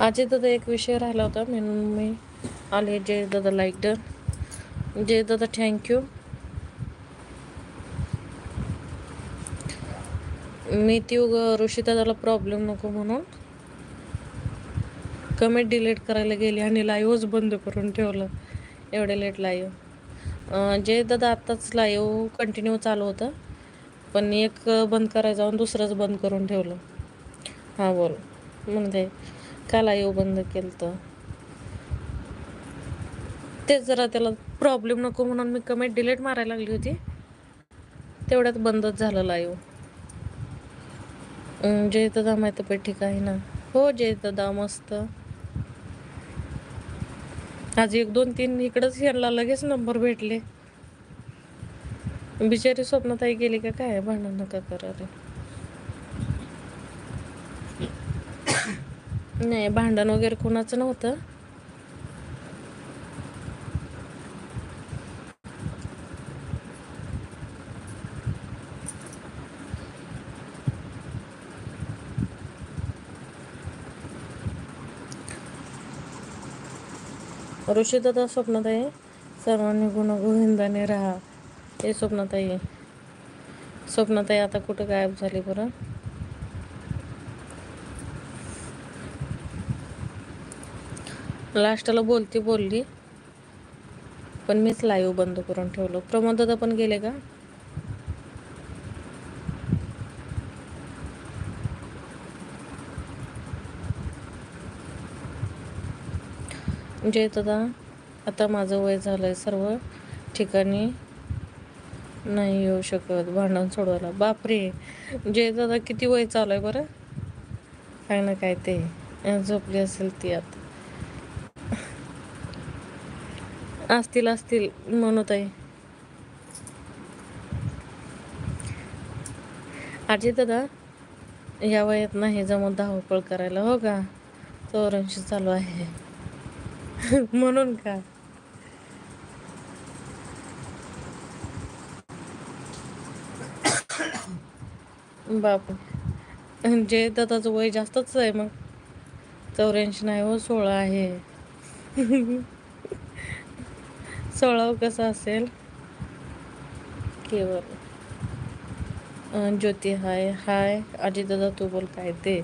अजय दादा एक विषय राहिला होता म्हणून मी आले जय दादा लाईक डन जय दादा थँक्यू मी ती उग ऋषी दादाला प्रॉब्लेम नको म्हणून कमेंट डिलीट करायला गेली आणि लाईव्हच बंद करून ठेवलं. एवढे लेट लाईव्ह जय दादा आत्ताच लाईव्ह कंटिन्यू चालू होतं पण एक बंद करायचं जाऊन दुसरंच बंद करून ठेवलं. हां बोल म्हणते का लाईव्ह बंद केलं तर ते जरा त्याला प्रॉब्लेम नको म्हणून मी कमेंट डिलीट मारायला लागली होती. तेवढ्यात बंदच झालं लाईव्ह हो. जय दादा माहिती पण ठीक आहे ना? हो जय दादा मस्त. आज एक दोन तीन इकडंच यांना लगेच नंबर भेटले. बिचारी स्वप्नताई गेली का काय? भांडण नका करा रे. नाही भांडण वगैरे कोणाचं नव्हतं. ऋषीदादा स्वप्नताई सर्वांनी गुण गोविंदाने राहा. हे स्वप्नताई स्वप्नताई आता कुठं गायब झाली बरं? लास्टला बोलती बोलली पण मीच लाईव्ह बंद करून ठेवलं. प्रमोद दादा पण गेले का? जय दादा आता माझं वय झालंय सर्व ठिकाणी नाही येऊ शकत भांडण सोडवायला. बापरे! जय दादा किती वय चालू आहे बरं? काय ना काय ते. झोपली असेल ती आता. असतील असतील म्हणत आहे. आजी दादा या वयात नाही जमत धावपळ करायला हो का? चौऱ्याऐंशी चालू आहे. म्हणून का? बाप जे दादाचं वय जास्तच आहे मग चौऱ्याऐंशी नाही हो सोळा आहे. सोळा कसा असेल? केवळ. ज्योती हाय हाय. अजित दादा तू बोल काय ते.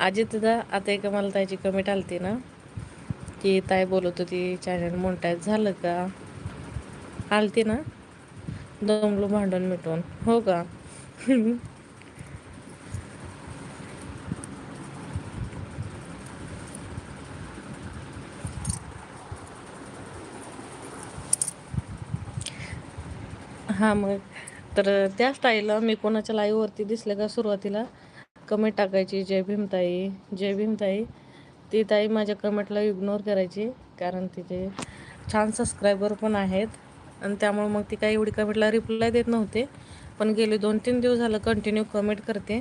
अजित दादा आता एका मला ताईची कमेंट आलती ना की ताई बोलत होती चॅनल मोनटाईज झालं का? आलती ना दमलो भांडण मिटून. हो का? हां मग. तर त्या स्टाईलला मी कोणाच्या लाईव्हवरती दिसलं का सुरुवातीला? कमेंट टाकायची. जय भीमताई. जय भीमताई. ती ताई माझ्या कमेंटला इग्नोर करायची कारण तिचे छान सबस्क्रायबर पण आहेत. आणि त्यामुळे मग ती काही एवढी कमेंटला रिप्लाय देत नव्हते. पण गेले दोन तीन दिवस झालं कंटिन्यू कमेंट करते.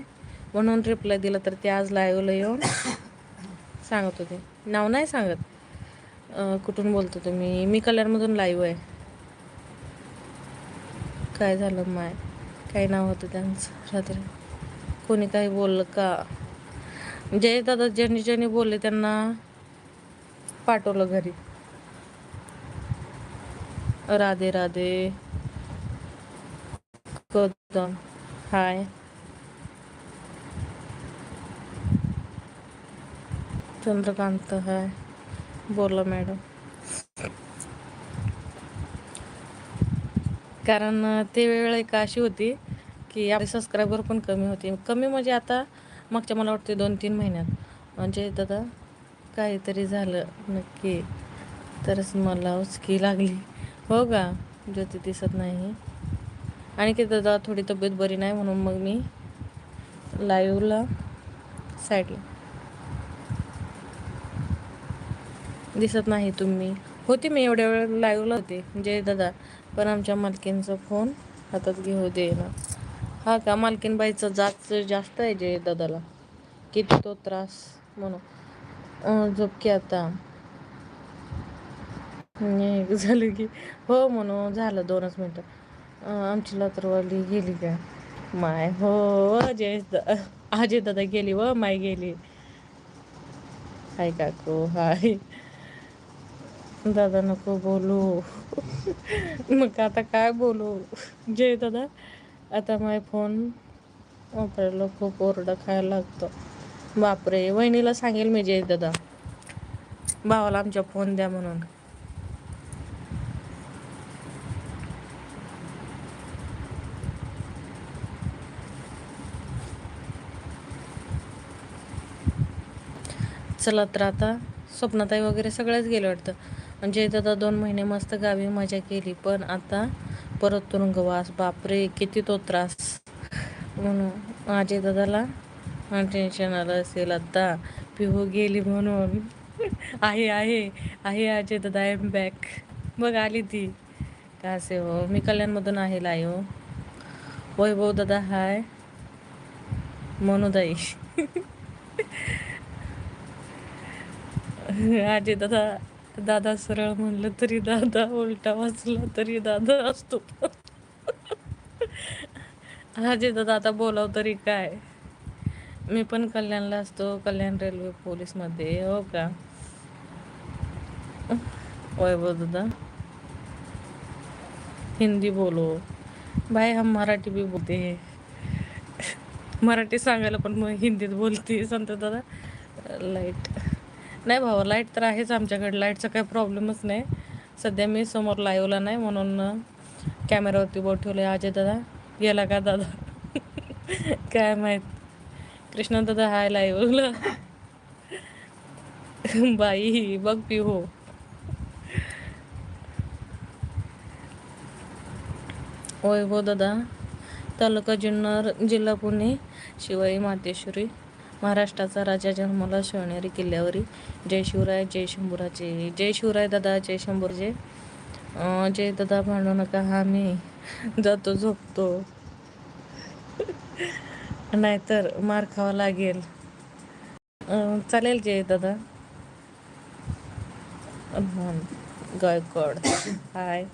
म्हणून रिप्लाय दिला तर ते आज लाईव्हला येऊन सांगत होते. नाव नाही सांगत. कुठून बोलतो तुम्ही? मी कल्याणमधून लाईव्ह आहे. काय झालं माय? काय नाव होतं त्यांचं? रात्री. कोणी काही बोललं का? म्हणजे जय दादा ज्यांनी ज्यांनी बोलले त्यांना पाठवलं घरी. राधे राधे. कदम हाय. चंद्रकांत हाय. बोला मॅडम. कारण ते वेळ एक अशी होती की आपले सबस्क्रायबर पण कमी होते. कमी म्हणजे आता मागच्या मला वाटते दोन तीन महिन्यात. म्हणजे दादा काहीतरी झालं नक्की. तरच मला उचकी लागली. हो का? ज्योती दिसत नाही. आणि की दादा थोडी तब्येत बरी नाही म्हणून मग मी लाईव्हला साईडला दिसत नाही तुम्ही. होते मी एवढ्या वेळ लाईव्हला होते. जय दादा पण आमच्या मालकीनचा फोन हातात घेऊ दे ना हा का? मालकीनबाईचा जात जास्त आहे जय दादाला किती तो त्रास म्हणून. झोपकी आता. झालं की हो म्हणून झालं दोनच मिनटं. आमची लातरवाली गेली का? माय हो अजय अजय दादा गेली व माय गेली. हाय काकू हाय. दादा नको बोलू. मग आता काय बोलू? जय दादा. आता माझा फोन वापरायला खूप ओरडा खायला लागतो. बापरे वहिनीला सांगेल मी जय दादा. भावाला आमच्या फोन द्या म्हणून. चला तर आता स्वप्नाताई वगैरे सगळ्याच गेलं वाटतं. म्हणजे दादा दोन महिने मस्त गावी मजा केली पण आता परत तुरुंगवास बापरे किती तो त्रास. म्हणून माझे दादाला टेन्शन आलं असेल आता पिहू गेली म्हणून. आहे आहे आहे आजे दादा आय एम बॅक बघ आली ती. का असे हो? मी कल्याणमधून आहे लाय हो. वैभव दादा हाय मनोदाई. आजी दादा दादा सरळ म्हणलं तरी दादा उलटा वाचला तरी दादा असतो. आजी दादा आता बोलाव तरी काय? मी पण कल्याणला असतो कल्याण रेल्वे पोलीसमध्ये हो का? वैभव दादा. हिंदी बोलो. भाई हम मराठी भी बोलते. हैं मराठी सांगायला पण मग हिंदीत बोलते संत दादा. लाइट. नाही भाऊ लाइट तर आहेच आमच्याकडे. लाईटचा काही प्रॉब्लेमच नाही. सध्या मी समोर लाईवला नाही म्हणून कॅमेरावरती बोट ठेवले अजय दादा गेला का दादा? काय माहीत? कृष्णा दादा हाय लाईवला बाई बघ पिहो हो. दादा. तालुका जुन्नर जिल्हा पुणे शिवाई मातेश्वरी महाराष्ट्राचा राजा जन्माला शिवनेरी किल्ल्यावरी. जय शिवराय जय शंभूराजे. जय शिवराय दादा जय शंभूरजे. जय दादा भांडू नका. हा मी जातो झोपतो. नाहीतर मार खावा लागेल. चालेल जय दादा. हं, गायकवाड हाय.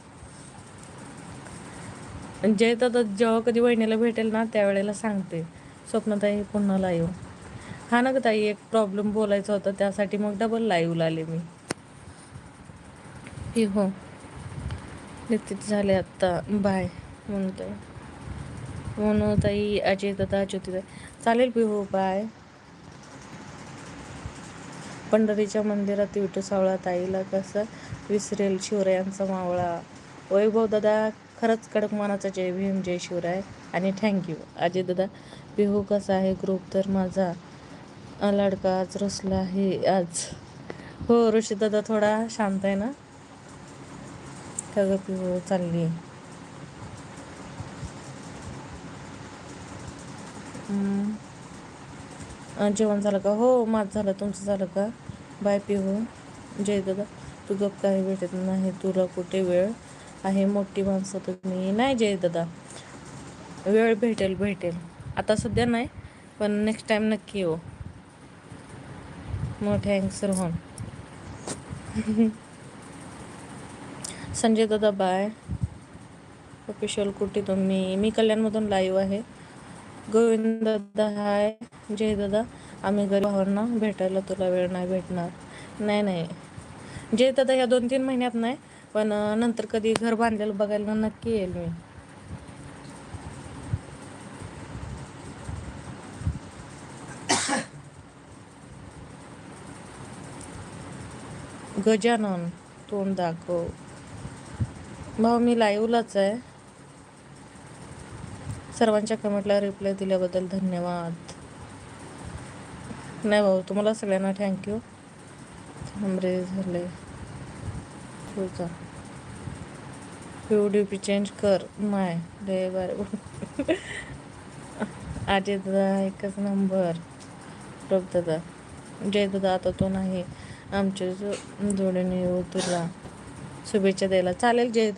जय दादा जेव्हा कधी वहिनीला भेटेल ना त्यावेळेला सांगते. स्वप्नताई पुन्हा लाईव्ह. हा ना ताई एक प्रॉब्लेम बोलायचा होता त्यासाठी मग डबल लाईव्हला आले मी. ही हो. निश्चित झाले आत्ता बाय म्हणतोय. म्हणू ताई अजय दादा ज्योतिताई चालेल पिहू बाय पंढरीच्या मंदिरात विठू सावळा ताईला कसं विसरेल शिवरायांचा मावळा. वैभव दादा खरंच कडक मनाचा जय भीम जय शिवराय. आणि थँक्यू अजय दादा पिहू कसा आहे ग्रुप तर माझा? लाडका आज रसला आहे आज. हो ऋषी दादा थोडा शांत आहे ना? का ग पिहू चालली? जेवण झालं का? हो माझं झालं. तुमचं झालं का? बाय पिहू. जय दादा. तू गप काही भेटत नाही? तुला कुठे वेळ आहे? मोठी माणसं तुम्ही. नाही जय दादा. वेळ भेटेल भेटेल. आता सध्या नाही पण नेक्स्ट टाइम नक्की येऊ. मग थँक्स रोहन संजय दादा बाय ऑफिशियल कुठे तुम्ही? मी कल्याणमधून लाईव्ह आहे. गोविंद दादा हाय जय दादा आम्ही घरी भावांना भेटायला तुला वेळ नाही भेटणार. नाही नाही. जय दादा ह्या दोन तीन महिन्यात नाही पण नंतर कधी घर बांधलेलं बघायला नक्की येईल मी. गजानन तोंड दाखव. भाऊ मी लाईव्हलाच आहे. सर्वांच्या कमेंटला रिप्लाय दिल्याबद्दल धन्यवाद. नाही भाऊ तुम्हाला सगळ्यांना थँक्यू थांबरे झाले. तुझा डी पी चेंज कर. माय रे बरं अजय दादा एकच नंबर प्रभ दादा जय दादा आता तो नाही. आमच्या जो- जोडीने येऊ तुला शुभेच्छा द्यायला. चालेल जे